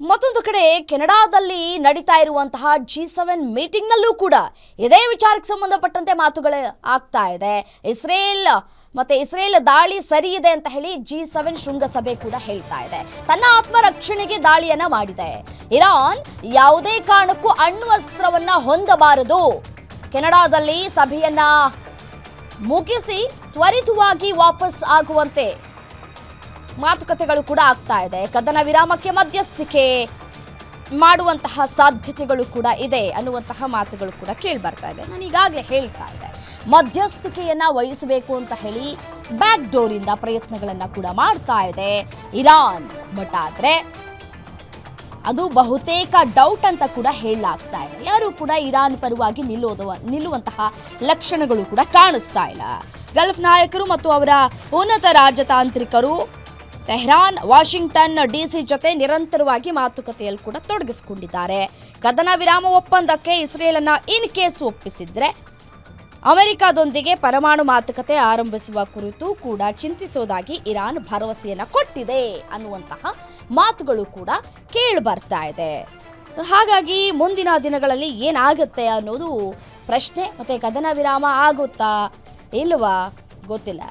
ಮತ್ತೊಂದು ಕಡೆ ಕೆನಡಾದಲ್ಲಿ ನಡೀತಾ ಇರುವಂತಹ ಜಿ ಸೆವೆನ್ ಮೀಟಿಂಗ್ನಲ್ಲೂ ಕೂಡ ಇದೇ ವಿಚಾರಕ್ಕೆ ಸಂಬಂಧಪಟ್ಟಂತೆ ಮಾತುಗಳು ಆಗ್ತಾ ಇದೆ. ಇಸ್ರೇಲ್ ಮತ್ತೆ ಇಸ್ರೇಲ್ ದಾಳಿ ಸರಿ ಇದೆ ಅಂತ ಹೇಳಿ ಜಿ ಸೆವೆನ್ ಶೃಂಗಸಭೆ ಕೂಡ ಹೇಳ್ತಾ ಇದೆ. ತನ್ನ ಆತ್ಮರಕ್ಷಣೆಗೆ ದಾಳಿಯನ್ನ ಮಾಡಿದೆ. ಇರಾನ್ ಯಾವುದೇ ಕಾರಣಕ್ಕೂ ಅಣ್ವಸ್ತ್ರವನ್ನ ಹೊಂದಬಾರದು. ಕೆನಡಾದಲ್ಲಿ ಸಭೆಯನ್ನ ಮುಗಿಸಿ ತ್ವರಿತವಾಗಿ ವಾಪಸ್ ಆಗುವಂತೆ ಮಾತುಕತೆಗಳು ಕೂಡ ಆಗ್ತಾ ಇದೆ. ಕದನ ವಿರಾಮಕ್ಕೆ ಮಧ್ಯಸ್ಥಿಕೆ ಮಾಡುವಂತಹ ಸಾಧ್ಯತೆಗಳು ಕೂಡ ಇದೆ ಅನ್ನುವಂತಹ ಮಾತುಗಳು ಕೂಡ ಕೇಳಿ ಬರ್ತಾ ಇದೆ. ನಾನು ಈಗಾಗಲೇ ಹೇಳ್ತಾ ಇದ್ದೆ. ಮಧ್ಯಸ್ಥಿಕೆಯನ್ನ ವಹಿಸಬೇಕು ಅಂತ ಹೇಳಿ ಬ್ಯಾಕ್ ಡೋರ್ ಇಂದ ಪ್ರಯತ್ನಗಳನ್ನ ಕೂಡ ಮಾಡ್ತಾ ಇದೆ ಇರಾನ್ ಬಟ್ ಆದ್ರೆ. ಅದು ಬಹುತೇಕ ಡೌಟ್ ಅಂತ ಕೂಡ ಹೇಳಲಾಗ್ತಾ ಇದೆ. ಯಾರು ಕೂಡ ಇರಾನ್ ಪರವಾಗಿ ನಿಲ್ಲೋದು ನಿಲ್ಲುವಂತಹ ಲಕ್ಷಣಗಳು ಕೂಡ ಕಾಣಿಸ್ತಾ ಇಲ್ಲ. ಗಲ್ಫ್ ನಾಯಕರು ಮತ್ತು ಅವರ ಉನ್ನತ ರಾಜತಾಂತ್ರಿಕರು ತೆಹ್ರಾನ್, ವಾಷಿಂಗ್ಟನ್, ಡಿಸಿ ಜೊತೆ ನಿರಂತರವಾಗಿ ಮಾತುಕತೆಯಲ್ಲಿ ಕೂಡ ತೊಡಗಿಸಿಕೊಂಡಿದ್ದಾರೆ. ಕದನ ವಿರಾಮ ಒಪ್ಪಂದಕ್ಕೆ ಇಸ್ರೇಲನ್ನ ಇನ್ ಕೇಸ್ ಒಪ್ಪಿಸಿದ್ರೆ ಅಮೆರಿಕದೊಂದಿಗೆ ಪರಮಾಣು ಮಾತುಕತೆ ಆರಂಭಿಸುವ ಕುರಿತು ಕೂಡ ಚಿಂತಿಸೋದಾಗಿ ಇರಾನ್ ಭರವಸೆಯನ್ನು ಕೊಟ್ಟಿದೆ ಅನ್ನುವಂತಹ ಮಾತುಗಳು ಕೂಡ ಕೇಳಿ ಬರ್ತಾ ಇದೆ. ಸೊ ಹಾಗಾಗಿ ಮುಂದಿನ ದಿನಗಳಲ್ಲಿ ಏನಾಗುತ್ತೆ ಅನ್ನೋದು ಪ್ರಶ್ನೆ ಮತ್ತೆ ಕದನ ವಿರಾಮ ಆಗುತ್ತಾ ಇಲ್ವಾ ಗೊತ್ತಿಲ್ಲ.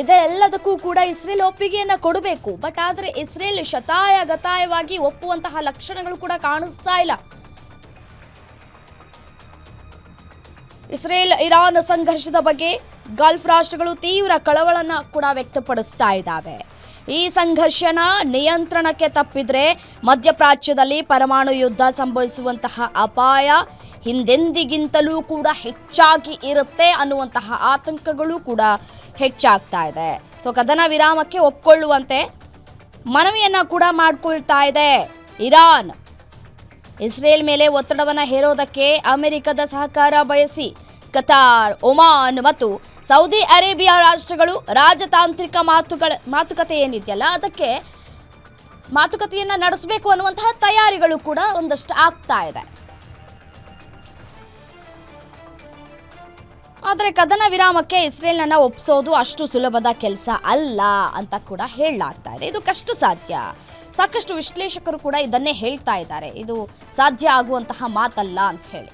ಇದೆಲ್ಲದಕ್ಕೂ ಕೂಡ ಇಸ್ರೇಲ್ ಒಪ್ಪಿಗೆಯನ್ನ ಕೊಡಬೇಕು. ಬಟ್ ಆದರೆ ಇಸ್ರೇಲ್ ಶತಾಯ ಗತಾಯವಾಗಿ ಒಪ್ಪುವಂತಹ ಲಕ್ಷಣಗಳು ಕೂಡ ಕಾಣಿಸ್ತಾ ಇಲ್ಲ. ಇಸ್ರೇಲ್ ಇರಾನ್ ಸಂಘರ್ಷದ ಬಗ್ಗೆ ಗಲ್ಫ್ ರಾಷ್ಟ್ರಗಳು ತೀವ್ರ ಕಳವಳನ ಕೂಡ ವ್ಯಕ್ತಪಡಿಸ್ತಾ ಇದ್ದಾವೆ. ಈ ಸಂಘರ್ಷನ ನಿಯಂತ್ರಣಕ್ಕೆ ತಪ್ಪಿದ್ರೆ ಮಧ್ಯಪ್ರಾಚ್ಯದಲ್ಲಿ ಪರಮಾಣು ಯುದ್ಧ ಸಂಭವಿಸುವಂತಹ ಅಪಾಯ ಹಿಂದೆಂದಿಗಿಂತಲೂ ಕೂಡ ಹೆಚ್ಚಾಗಿ ಇರುತ್ತೆ ಅನ್ನುವಂತಹ ಆತಂಕಗಳು ಕೂಡ ಹೆಚ್ಚಾಗ್ತಾ ಇದೆ. ಸೊ ಕದನ ವಿರಾಮಕ್ಕೆ ಒಪ್ಕೊಳ್ಳುವಂತೆ ಮನವಿಯನ್ನ ಕೂಡ ಮಾಡಿಕೊಳ್ತಾ ಇದೆ ಇರಾನ್. ಇಸ್ರೇಲ್ ಮೇಲೆ ಒತ್ತಡವನ್ನು ಹೇರೋದಕ್ಕೆ ಅಮೆರಿಕದ ಸಹಕಾರ ಬಯಸಿ ಕತಾರ್, ಒಮಾನ್ ಮತ್ತು ಸೌದಿ ಅರೇಬಿಯಾ ರಾಷ್ಟ್ರಗಳು ರಾಜತಾಂತ್ರಿಕ ಮಾತುಗಳ, ಮಾತುಕತೆ ಏನಿದೆಯಲ್ಲ, ಅದಕ್ಕೆ ಮಾತುಕತೆಯನ್ನು ನಡೆಸಬೇಕು ಅನ್ನುವಂತಹ ತಯಾರಿಗಳು ಕೂಡ ಒಂದಷ್ಟು ಆಗ್ತಾ ಇದೆ. ಆದರೆ ಕದನ ವಿರಾಮಕ್ಕೆ ಇಸ್ರೇಲ್ನ ಒಪ್ಪಿಸೋದು ಅಷ್ಟು ಸುಲಭದ ಕೆಲಸ ಅಲ್ಲ ಅಂತ ಕೂಡ ಹೇಳಲಾಗ್ತಾ ಇದೆ. ಇದು ಕಷ್ಟ ಸಾಧ್ಯ. ಸಾಕಷ್ಟು ವಿಶ್ಲೇಷಕರು ಕೂಡ ಇದನ್ನೇ ಹೇಳ್ತಾ ಇದ್ದಾರೆ. ಇದು ಸಾಧ್ಯ ಆಗುವಂತಹ ಮಾತಲ್ಲ ಅಂತ ಹೇಳಿ.